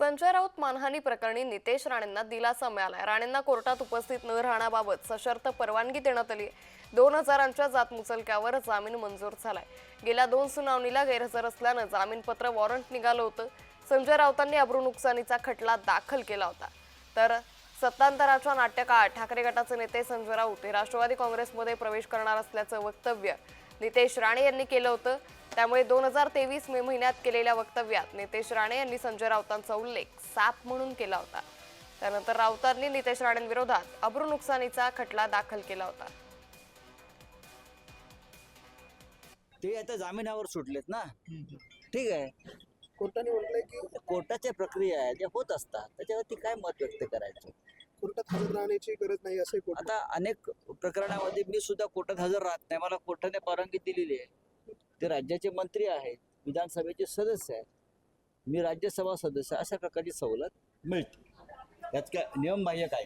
संजय राऊत मानहानी प्रकरणी नितेश राणेंना दिलासा मिळालाय. राणेंना कोर्टात उपस्थित न राहण्याबाबत सशर्त परवानगी देण्यात आली दोन हजारांच्या जातमुचलक्यावर जामीन मंजूर झालाय. गेल्या दोन सुनावणीला गैरहजर असल्यानं जामीनपत्र वॉरंट निघालं होतं. संजय राऊतांनी अब्रू नुकसानीचा खटला दाखल केला होता. तर सत्तांतराच्या नाट्यकाळात ठाकरे गटाचे नेते संजय राऊत हे राष्ट्रवादी काँग्रेसमध्ये प्रवेश करणार असल्याचं वक्तव्य नितेश राणे यांनी केलं होतं. त्यामुळे दोन हजार तेवीस मे महिन्यात केलेल्या वक्तव्यात नितेश राणे यांनी संजय राऊतांचा उल्लेख साप म्हणून केला होता. त्यानंतर राऊतांनी नितेश राणेंविरोधात अब्रू नुकसानीचा खटला दाखल केला होता. ते आता जामिनावर सुटलेत ना? ठीक आहे. कोर्टाने म्हटलंय की कोर्टाच्या प्रक्रिया आहे त्या होत असतात. त्याच्यावरती काय मत व्यक्त करायचं? हजर राहण्याची गरज नाही असं कोर्ट आता अनेक प्रकरणामध्ये मी सुद्धा कोर्टात हजर राहत नाही. मला कोर्टाने परवानगी दिलेली आहे. ते राज्याचे मंत्री आहेत विधानसभेचे सदस्य आहेत. मी राज्यसभा सदस्य अशा प्रकारची सवलत मिळते. यात काय नियमबाह्य काय?